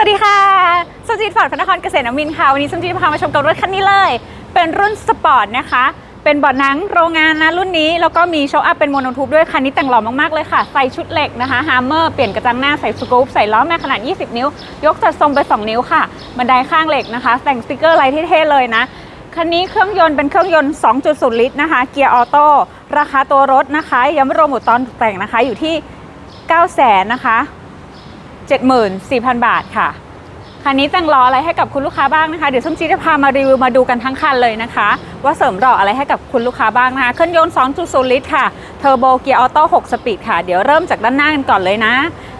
วัสดีค่ะสมจิตฟอร์ดพระนครเกษตรนมินค่ะ วันนี้สมจิตพามาชมกับรถคันนี้เลย เป็นรุ่นสปอร์ตนะคะ เป็นบาะหนังโรงงานนะรุ่นนี้ แล้วก็มีโชว์อัพเป็นโมโนทูบด้วย คันนี้แต่งหล่อมากๆเลยค่ะ ใส่ชุดเหล็กนะคะฮาร์เมอร์เปลี่ยนกระจังหน้าใส่สกู๊ปใส่ล้อแม็กขนาด 20 นิ้ว ยกจัดทรงไป 2 นิ้วค่ะ บันไดข้างเหล็กนะคะ แต่งสติกเกอร์อะไรเท่ๆเลยนะคันนี้เครื่องยนต์เป็นเครื่องยนต์ 2.0 ลิตรนะคะ เกียร์ออโต้ราคาตัวรถนะคะยังไม่รวมอุปกรณ์ตกแต่งนะคะอยู่ที่ 9 0 0 0 0นะคะ 74,000 บาทค่ะคันนี้แต่งล้ออะไรให้กับคุณลูกค้าบ้างนะคะ เดี๋ยวส้มจีจะพามารีวิวมาดูกันทั้งคันเลยนะคะ ว่าเสริมหล่ออะไรให้กับคุณลูกค้าบ้างนะคะ เครื่องยนต์ 2.0 ลิตรค่ะ เทอร์โบเกียร์ออโต้ 6 สปีดค่ะ เดี๋ยวเริ่มจากด้านหน้ากันก่อนเลยนะ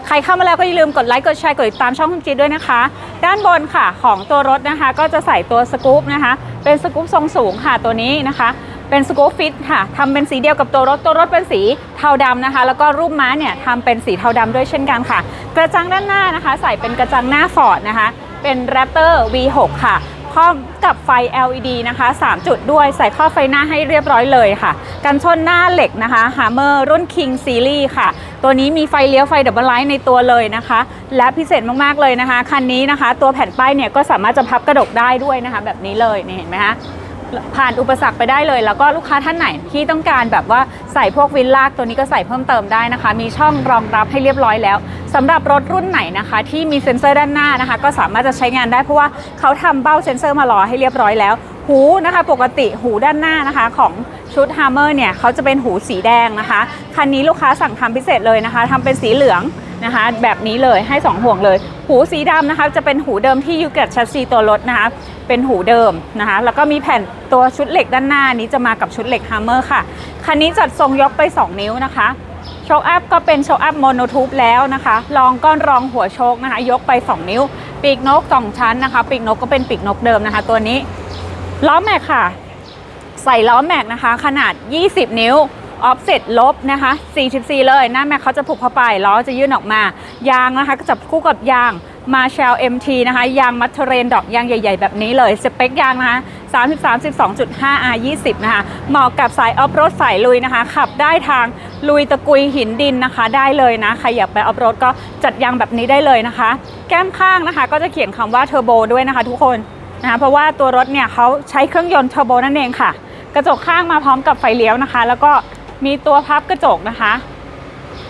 ใครเข้ามาแล้วก็อย่าลืมกดไลค์ กดแชร์ กดติดตามช่องส้มจีด้วยนะคะ ด้านบนค่ะของตัวรถนะคะ ก็จะใส่ตัวสกู๊ปนะคะ เป็นสกู๊ปทรงสูงค่ะตัวนี้นะคะ เป็นสกูฟิตค่ะทำเป็นสีเดียวกับตัวรถตัวรถเป็นสีเทาดำนะคะ แล้วก็รูปม้าเนี่ยทำเป็นสีเทาดำด้วยเช่นกันค่ะ กระจังด้านหน้านะคะ ใส่เป็นกระจังหน้าฟอร์ดนะคะ เป็น Raptor V6 ค่ะพร้อมกับไฟ LED นะคะ 3 จุดด้วยใส่ข้อไฟหน้าให้เรียบร้อยเลยค่ะ กันชนหน้าเหล็กนะคะ Hammer รุ่น King Series ค่ะ ตัวนี้มีไฟเลี้ยวไฟดับเบิลไลท์ในตัวเลยนะคะ และพิเศษมาก ๆ เลยนะคะ คันนี้นะคะ ตัวแผ่นป้ายเนี่ยก็สามารถจะพับกระดกได้ด้วยนะคะ แบบนี้เลยนี่เห็นไหมคะ ผ่านอุปสรรคไปได้เลย แล้วก็ลูกค้าท่านไหนที่ต้องการแบบว่าใส่พวกวินลากตัวนี้ก็ใส่เพิ่มเติมได้นะคะ มีช่องรองรับให้เรียบร้อยแล้วสำหรับรถรุ่นไหนนะคะ ที่มีเซ็นเซอร์ด้านหน้านะคะ ก็สามารถจะใช้งานได้เพราะว่าเขาทำเบ้าเซ็นเซอร์มารอให้เรียบร้อยแล้ว หูนะคะปกติหูด้านหน้านะคะของชุด Hammer เนี่ยเขาจะเป็นหูสีแดงนะคะคันนี้ลูกค้าสั่งทำพิเศษเลยนะคะทำเป็นสีเหลือง นะคะ แบบนี้เลยให้ 2 ห่วงเลย หูสีดำนะคะ จะเป็นหูเดิมที่ยู่กับชัสซีตัวรถนะคะ เป็นหูเดิมนะคะ แล้วก็มีแผ่นตัวชุดเหล็กด้านหน้านี้จะมากับชุดเหล็กฮัมเมอร์ค่ะ คันนี้จัดทรงยกไป 2 นิ้วนะคะโชคอัพก็เป็นโชคอัพโมโนทูบแล้วนะคะรองก้อนรองหัวโชคนะคะ ยกไป 2 นิ้ว ปีกนก 2 ชั้นนะคะ ปีกนกก็เป็นปีกนกเดิมนะคะ ตัวนี้ล้อแม็กค่ะ ใส่ล้อแม็กนะคะ ขนาด 20 นิ้ว ออฟเซ็ตลบนะคะ 44 เลย หน้าแม็กเขาจะผูกเข้าไป ล้อจะยื่นออกมา ยางนะคะ ก็จะคู่กับยางมาเชล MT นะคะ ยางมัทเทเรนดอกยางใหญ่ ๆ แบบนี้เลย สเปคยางนะคะ 33 12.5 R 20 นะคะ เหมาะกับสายออฟโรดสายลุยนะคะ ขับได้ทางลุยตะกุยหินดินนะคะ ได้เลยนะ ใครอยากไปออฟโรดก็จัดยางแบบนี้ได้เลยนะคะ แก้มข้างนะคะ ก็จะเขียนคำว่าเทอร์โบด้วยนะคะ ทุกคนนะคะ เพราะว่าตัวรถเนี่ยเขาใช้เครื่องยนต์เทอร์โบนั่นเองค่ะ กระจกข้างมาพร้อมกับไฟเลี้ยวนะคะ แล้วก็ มีตัวพับกระจกนะคะ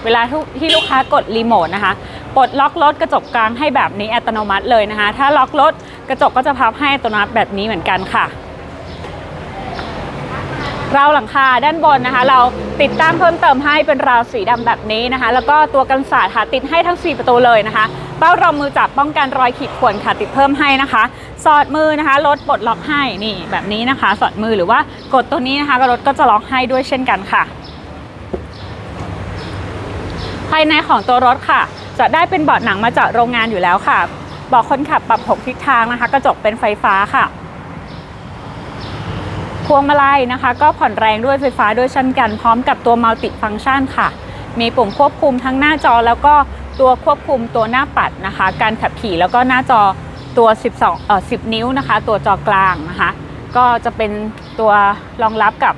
เวลาที่ลูกค้ากดรีโมทนะคะปลดล็อกรถกระจกกลางให้แบบนี้อัตโนมัติเลยนะคะ ถ้าล็อกรถกระจกก็จะพับให้อัตโนมัติแบบนี้เหมือนกันค่ะราวหลังคาด้านบนนะคะ เราติดตั้งเพิ่มเติมให้เป็นราวสีดำแบบนี้นะคะ แล้วก็ตัวกันศาสตร์ค่ะติดให้ทั้ง 4 ประตูเลยนะคะเป้ารองมือจับป้องกันรอยขีดข่วนค่ะติดเพิ่มให้นะคะ สอดมือนะคะรถปลดล็อกให้นี่แบบนี้นะคะ สอดมือหรือว่ากดตัวนี้นะคะรถก็จะล็อกให้ด้วยเช่นกันค่ะ ภายในของตัวรถค่ะ จะได้เป็นเบาะหนังมาจากโรงงานอยู่แล้วค่ะเบาะคนขับปรับหกทิศทางนะคะ กระจกเป็นไฟฟ้าค่ะ พวงมาลัยนะคะ ก็ผ่อนแรงด้วยไฟฟ้าด้วยเช่นกัน พร้อมกับตัวมัลติฟัง c t ชันค่ะ มีปุ่มควบคุมทั้งหน้าจอ แล้วก็ตัวควบคุมตัวหน้าปัดนะคะ การขับขี่แล้วก็หน้าจอตัว 12 เอ่อ 10 นิ้วนะคะ ตัวจอกลางนะคะ ก็จะเป็นตัวรองรับกับ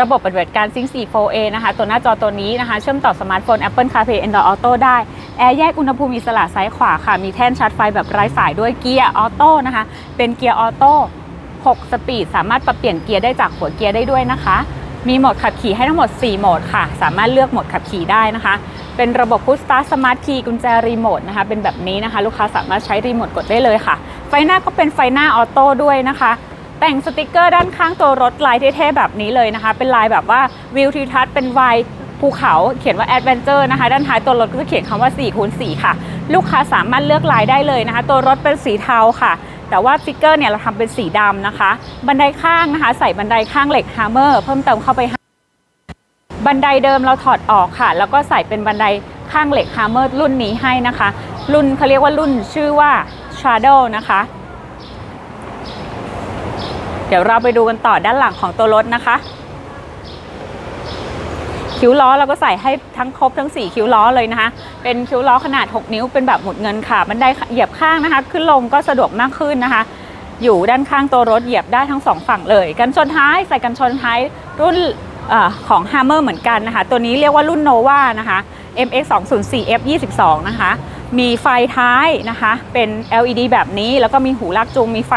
ระบบปฏิบัติการ Sync 4 4A นะคะ ตัวหน้าจอตัวนี้นะคะ เชื่อมต่อสมาร์ทโฟน Apple CarPlay Android Auto ได้ แอร์แยกอุณหภูมิอิสระซ้ายขวาค่ะ มีแท่นชาร์จไฟแบบไร้สายด้วยเกียร์ออโต้นะคะ เป็นเกียร์ออโต้6สปีด สามารถปรับเปลี่ยนเกียร์ได้จากหัวเกียร์ได้ด้วยนะคะ มีโหมดขับขี่ให้ทั้งหมด 4 โหมดค่ะ สามารถเลือกโหมดขับขี่ได้นะคะ เป็นระบบพุชสตาร์สมาร์ทคีย์กุญแจรีโมทนะคะ เป็นแบบนี้นะคะ ลูกค้าสามารถใช้รีโมทกดได้เลยค่ะ ไฟหน้าก็เป็นไฟหน้าออโต้ด้วยนะคะ แต่งสติกเกอร์ด้านข้างตัวรถลายเท่ๆแบบนี้เลยนะคะ เป็นลายแบบว่าวิวทิวทัศน์เป็นวายภูเขาเขียนว่า Adventure นะคะด้านท้ายตัวรถก็จะเขียนคำว่า4คูณ4ค่ะ ลูกค้าสามารถเลือกลายได้เลยนะคะ ตัวรถเป็นสีเทาค่ะ แต่ว่าสติกเกอร์เนี่ยเราทำเป็นสีดำนะคะ บันไดข้างนะคะ ใส่บันไดข้างเหล็กฮาร์เมอร์เพิ่มเติมเข้าไปบันไดเดิมเราถอดออกค่ะ แล้วก็ใส่เป็นบันไดข้างเหล็กฮาร์เมอร์รุ่นนี้ให้นะคะ รุ่นเขาเรียกว่ารุ่นชื่อว่า Shadow นะคะ เดี๋ยวเราไปดูกันต่อด้านหลังของตัวรถนะคะ คิ้วล้อเราก็ใส่ให้ทั้งครบทั้ง 4 คิ้วล้อเลยนะคะ เป็นคิ้วล้อขนาด 6 นิ้วเป็นแบบหมุดเงินค่ะบันได้เหยียบข้างนะคะ ขึ้นลงก็สะดวกมากขึ้นนะคะ อยู่ด้านข้างตัวรถเหยียบได้ทั้งสองฝั่งเลย กันชนท้ายใส่กันชนท้ายรุ่นออของ Hammer เหมือนกันนะคะ ตัวนี้เรียกว่ารุ่น Nova นะคะ MX 2 0 4 F 22นะคะ มีไฟท้ายนะคะ เป็น LED แบบนี้ แล้วก็มีหูลากจูง มีไฟ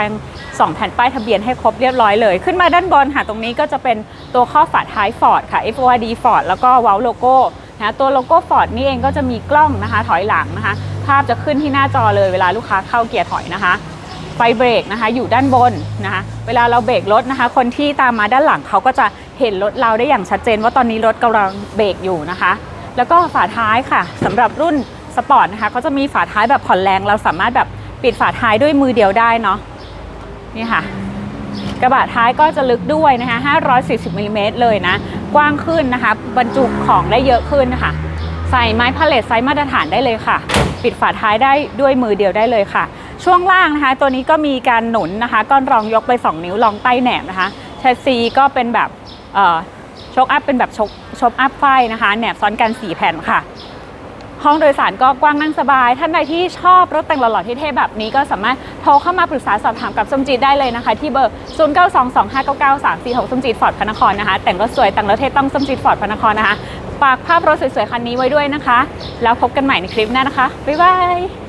สองแผ่นป้ายทะเบียนให้ครบเรียบร้อยเลย ขึ้นมาด้านบนค่ะ ตรงนี้ก็จะเป็นตัวข้อฝาท้าย Ford ค่ะ FORD Ford แล้วก็ว้าโลโก้นะตัวโลโก้ Ford นี่เองก็จะมีกล้องนะคะ ถอยหลังนะคะ ภาพจะขึ้นที่หน้าจอเลยเวลาลูกค้าเข้าเกียร์ถอยนะคะ ไฟเบรกนะคะ อยู่ด้านบนนะคะ เวลาเราเบรกรถนะคะ คนที่ตามมาด้านหลังเขาก็จะเห็นรถเราได้อย่างชัดเจน ว่าตอนนี้รถกำลังเบรกอยู่นะคะ แล้วก็ฝาท้ายค่ะสำหรับรุ่น สปอร์ตนะคะเขาจะมีฝาท้ายแบบผ่อนแรงเราสามารถแบบปิดฝาท้ายด้วยมือเดียวได้เนาะนี่ค่ะ กระบะท้ายก็จะลึกด้วยนะคะ540มิลลิเมตรเลยนะ กว้างขึ้นนะคะ บรรจุของได้เยอะขึ้นนะคะใส่ไม้พาเลทไซส์มาตรฐานได้เลยค่ะ ปิดฝาท้ายได้ด้วยมือเดียวได้เลยค่ะ ช่วงล่างนะคะ ตัวนี้ก็มีการหนุนนะคะก้อนรองยกไป 2 นิ้วรองใต้แหนบนะคะแชสซีก็เป็นแบบเอ่อโชคอัพเป็นแบบชคโชคอัพไฟนะคะแหนบซ้อนกัน 4 แผ่นค่ะ ห้องโดยสารก็กว้างนั่งสบาย ท่านใดที่ชอบรถแต่งหล่อๆที่เท่แบบนี้ก็สามารถโทรเข้ามาปรึกษาสอบถามกับสมจีตได้เลยนะคะ ที่เบอร์ 0 9 2 2 5 9 9 3 4 6สมจีตฟอร์ดพระนครนะคะ แต่งรถสวยแต่งรถเท่ต้องสมจีตฟอร์ดพระนครนะคะฝากภาพรถสวยๆคันนี้ไว้ด้วยนะคะ แล้วพบกันใหม่ในคลิปหน้านะคะบ๊ายบาย